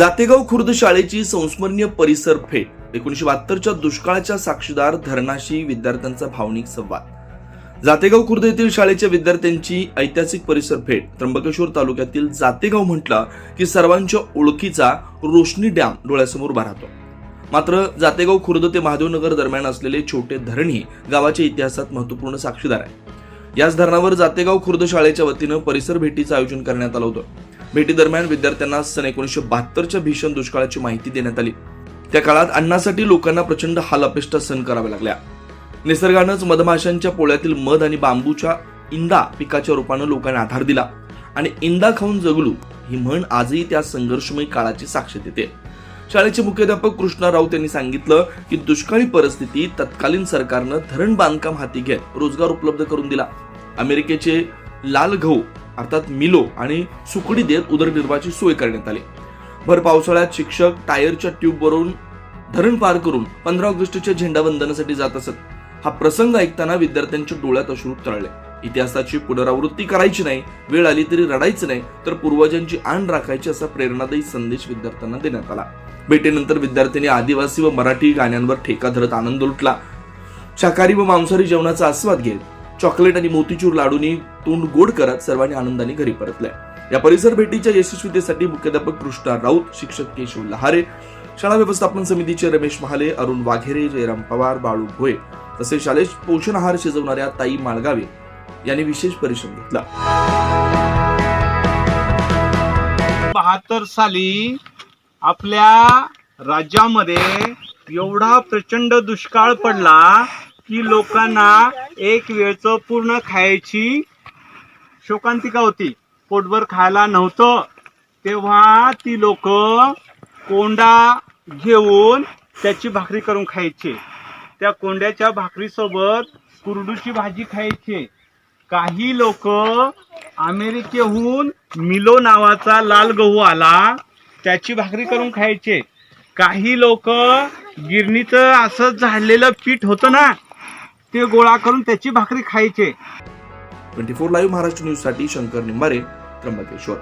जातेगाव खुर्द शाळेची संस्मरणीय परिसर फेट. एकोणीशे बहात्तरच्या दुष्काळाच्या साक्षीदार धरणाशी विद्यार्थ्यांचा भावनिक संवाद. जातेगाव खुर्द येथील शाळेच्या विद्यार्थ्यांची ऐतिहासिक परिसर भेट त्र्यंबकेश्वर तालुक्यातील जातेगाव म्हटलं की सर्वांच्या ओळखीचा रोशनी डॅम डोळ्यासमोर उभा राहतो मात्र जातेगाव खुर्द ते महादेवनगर दरम्यान असलेले छोटे धरणही गावाच्या इतिहासात महत्त्वपूर्ण साक्षीदार आहे. याच धरणावर जातेगाव खुर्द शाळेच्या वतीनं परिसर भेटीचं आयोजन करण्यात आलं होतं. भेटीदरम्यान विद्यार्थ्यांना सन एकोणीसशे बहात्तरच्या भीषण दुष्काळाची माहिती देण्यात आली. त्या काळात अन्नासाठी लोकांना प्रचंड हाल अपेष्टा सहन कराव्या लागल्या. निसर्गानंच मधमाशांच्या पोळ्यातील मध आणि बांबूच्या इंदा पिकाच्या रूपानं लोकांना आधार दिला आणि इंदा खाऊन जगलू ही म्हण आजही त्या संघर्षमय काळाची साक्ष देते. शाळेचे मुख्याध्यापक कृष्णा राऊत यांनी सांगितलं की दुष्काळी परिस्थितीत तत्कालीन सरकारनं धरण बांधकाम हाती घेत रोजगार उपलब्ध करून दिला. अमेरिकेचे लाल गहू अर्थात मिलो आणि सुकडी देत उदरनिर्वाहाची सोय करण्यात आली. भर पावसाळ्यात शिक्षक टायरच्या ट्यूबवरून धरण पार करून पंधरा ऑगस्टच्या झेंडावंदनासाठी जात असत. हा प्रसंग ऐकताना विद्यार्थ्यांच्या डोळ्यात अश्रू तळले. इतिहासाची पुनरावृत्ती करायची नाही वेळ आली तरी रडायचं नाही तर पूर्वजांची आण राखायची असा प्रेरणादायी संदेश विद्यार्थ्यांना देण्यात आला. भेटीनंतर विद्यार्थ्यांनी आदिवासी व मराठी गाण्यांवर ठेका धरत आनंद लुटला. शाकाहारी व मांसाहारी जेवणाचा आस्वाद घेत चॉकलेट आणि मोतीचूर लाडूनी तोंड गोड करत सर्वांनी आनंदाने घरी परतल्या. या परिसर भेटीच्या यशस्वीतेसाठी मुख्याध्यापक कृष्णा राऊत शिक्षक केशव लहारे शाळा व्यवस्थापन समितीचे रमेश महाले अरुण वाघेरे जयराम पवार बाळू भोये तसेच शालेय पोषण आहार शिजवणाऱ्या ताई माळगावे यांनी विशेष परिश्रम घेतला. बहात्तर साली आपल्या राज्यामध्ये एवढा प्रचंड दुष्काळ पडला की लोकांना एक वेळचं पूर्ण खायची शोकांतिका होती. पोटभर खायला नव्हतं. तेव्हा ती लोक कोंडा घेऊन त्याची भाकरी करून खायचे. त्या कोंड्याच्या भाकरीसोबत कुरडूची भाजी खायचे. काही लोक अमेरिकेहून मिलो नावाचा लाल गहू आला त्याची भाकरी करून खायचे. काही लोक गिरणीचं असं झाडलेलं पीठ होतं ना ते गोळा करून त्याची भाकरी खायचे. ट्वेंटी फोर लाईव्ह महाराष्ट्र न्यूजसाठी शंकर निंबारे त्र्यंबकेश्वर.